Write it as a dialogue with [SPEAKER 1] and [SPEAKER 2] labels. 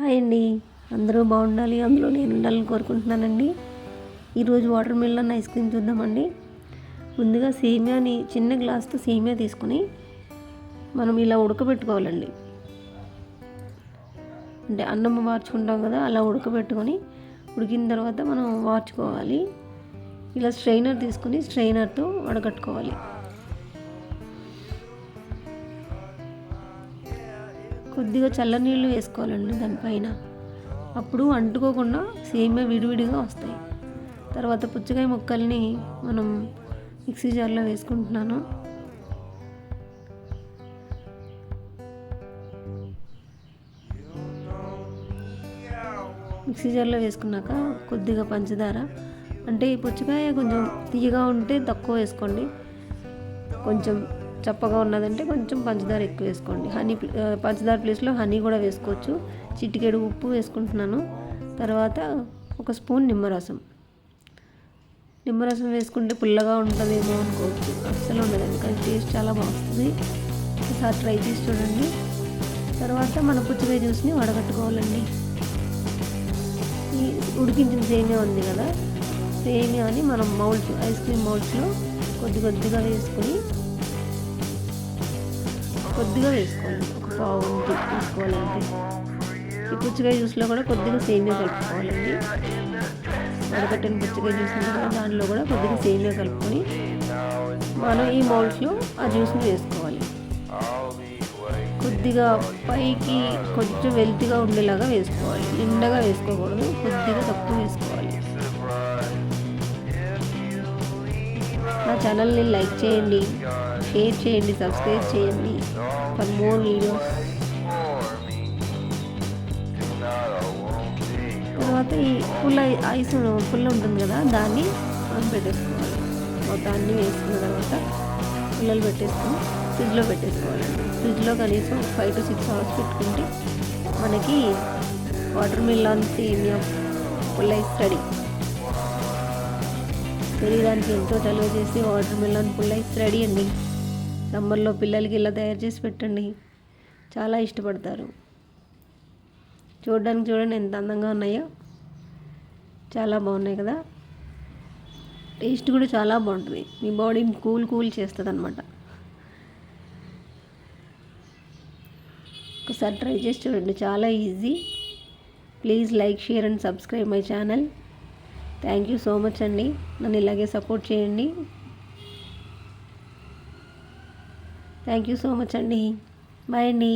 [SPEAKER 1] Hi అండి. అందరూ బాగుండాలి. అందులో నేను ఉండాలని కోరుకుంటున్నానండి. ఈరోజు వాటర్ మిల్లన్ ఐస్ క్రీమ్ చూద్దామండి. ముందుగా సేమియాని చిన్న గ్లాస్తో సేమియా తీసుకొని మనం ఇలా ఉడకబెట్టుకోవాలండి. అంటే అన్నం వార్చుకుంటాం కదా అలా ఉడకబెట్టుకొని ఉడికిన తర్వాత మనం వార్చుకోవాలి ఇలా స్ట్రైనర్ తీసుకొని స్ట్రైనర్తో వడగట్టుకోవాలి కొద్దిగా చల్లనీళ్ళు వేసుకోవాలండి దానిపైన. అప్పుడు అంటుకోకుండా సేమే విడివిడిగా వస్తాయి. తర్వాత పుచ్చకాయ ముక్కల్ని మనం మిక్సీ జార్లో వేసుకుంటున్నాను. మిక్సీ జార్లో వేసుకున్నాక కొద్దిగా పంచదార. అంటే ఈ పుచ్చకాయ కొంచెం తీయగా ఉంటే తక్కువ వేసుకోండి. కొంచెం చప్పగా ఉన్నదంటే కొంచెం పంచదార ఎక్కువ వేసుకోండి. హనీ పంచదార ప్లేస్లో హనీ కూడా వేసుకోవచ్చు. చిటికెడు ఉప్పు వేసుకుంటున్నాను. తర్వాత ఒక స్పూన్ నిమ్మరసం. నిమ్మరసం వేసుకుంటే పుల్లగా ఉంటుందేమో అనుకోవచ్చు అస్సలు ఉండదండి కానీ టేస్ట్ చాలా బాగుంటుంది. ఒకసారి ట్రై చేసి చూడండి. తర్వాత మన పుచ్చకాయ జ్యూస్ని వడగట్టుకోవాలండి. ఈ ఉడికించిన సేమియా ఉంది కదా సేమియాని మనం మౌల్స్ ఐస్ క్రీమ్ మౌల్స్లో కొద్ది కొద్దిగా వేసుకొని కొద్దిగా వేసుకోవాలి. ఒక పావు వంతు వేసుకోవాలంటే ఈ పుచ్చకాయ జ్యూస్లో కూడా కొద్దిగా సేమియా కలుపుకోవాలండి. వడకట్టిన పుచ్చకాయ జ్యూస్ ఉంది దానిలో కూడా కొద్దిగా సేమియా కలుపుకొని మనం ఈ మౌల్స్లో ఆ జ్యూస్ని వేసుకోవాలి. కొద్దిగా పైకి కొంచెం వెల్తిగా ఉండేలాగా వేసుకోవాలి. నిండగా వేసుకోకూడదు కొద్దిగా తక్కువ వేసుకోవాలి. ఛానల్ని లైక్ చేయండి షేర్ చేయండి సబ్స్క్రైబ్ చేయండి ఫర్ మోర్ వీడియోస్ తర్వాత ఈ ఫుల్ ఐస్ ఫుల్ ఉంటుంది కదా దాన్ని మనం పెట్టేసుకోవాలి. మొత్తాన్ని వేసుకున్న తర్వాత పుల్లలు పెట్టేసుకొని ఫ్రిడ్జ్లో పెట్టేసుకోవాలండి ఫ్రిడ్జ్లో కనీసం ఫైవ్ టు సిక్స్ అవర్స్ పెట్టుకుంటే మనకి వాటర్ మిల్లన్ సేమియా పుల్ల ఐస్ రెడీ శరీరానికి ఎంతో చలువ చేసి watermelon full ice ready అండి. సమ్మర్లో పిల్లలకి ఇలా తయారు చేసి పెట్టండి. చాలా ఇష్టపడతారు. చూడడానికి చూడండి ఎంత అందంగా ఉన్నాయో. చాలా బాగున్నాయి కదా. టేస్ట్ కూడా చాలా బాగుంటుంది. మీ బాడీని కూల్ కూల్ చేస్తుంది అనమాట ఒకసారి ట్రై చేసి చూడండి. చాలా easy. Please like share and subscribe my channel. Thank you so much అండి నన్ను ఇలాగే సపోర్ట్ చేయండి. థ్యాంక్ యూ సో మచ్ అండి బాయ్ అండి